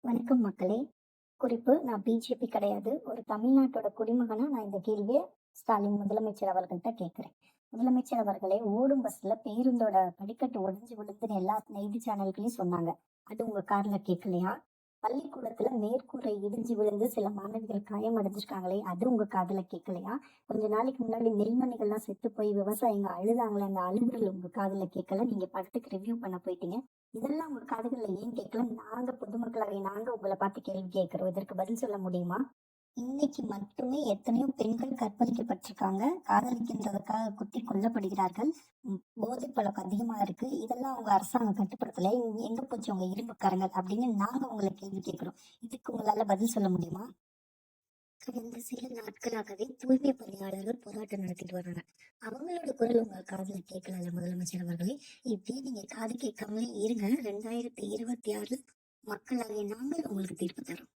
வணக்கம் மக்களே. குறிப்பு நான் பிஜேபி கிடையாது. ஒரு தமிழ்நாட்டோட குடிமகனா நான் இந்த கேள்வியை ஸ்டாலின் முதலமைச்சர் அவர்கள்ட்ட கேட்கிறேன். முதலமைச்சர் அவர்களே ஓடும் பஸ்ல பேருந்தோட படிக்கட்டு உடஞ்சு விழுந்துன்னு எல்லா நெய்தி சேனல்களையும் சொன்னாங்க. அது உங்க கார்ல கேட்கலையா? பள்ளிக்கூடத்துல மேற்கூரை இடிஞ்சு விழுந்து சில மாணவிகள் காயம் அடைஞ்சிருக்காங்களே அது உங்க காதுல கேட்கலையா கொஞ்ச நாளைக்கு முன்னாடி நெல்மணிகள்லாம் செத்து போய் விவசாயிங்க அழுதாங்களே அந்த அழுகுறல் உங்க காதுல கேட்கல நீங்க படத்துக்கு ரிவ்யூ பண்ண போயிட்டீங்க. இதெல்லாம் உங்க காதுகள்ல ஏன் கேட்கல நாங்க பொதுமக்களாகிய நாங்க உங்களை பார்த்து கேள்வி கேட்கிறோம். இதற்கு பதில் சொல்ல முடியுமா? இன்னைக்கு மட்டுமே எத்தனையோ பெண்கள் கற்பழிக்கப்பட்டிருக்காங்க. காதலிக்கின்றதுக்காக குத்தி கொல்லப்படுகிறார்கள். போதை பழக்கம் அதிகமா இருக்கு. இதெல்லாம் அவங்க அரசாங்கம் கட்டுப்படுத்தல. எங்க போச்சு உங்க இரும்புக்காரங்கள் அப்படின்னு நாங்க உங்களை கேள்வி கேட்கிறோம். இதுக்கு உங்களால பதில் சொல்ல முடியுமா? கடந்த சில நாட்களாகவே தூய்மை பணியாளர்கள் போராட்டம் நடத்திட்டு வர்றாங்க அவங்களோட குரல் உங்க காதுல கேட்கல முதலமைச்சர் அவர்களே. இப்படியே நீங்க காது கேட்காமலே இருங்க. ரெண்டாயிரத்தி இருபத்தி ஆறுல மக்களாகிய நாங்கள் உங்களுக்கு தீர்ப்பு தரோம்.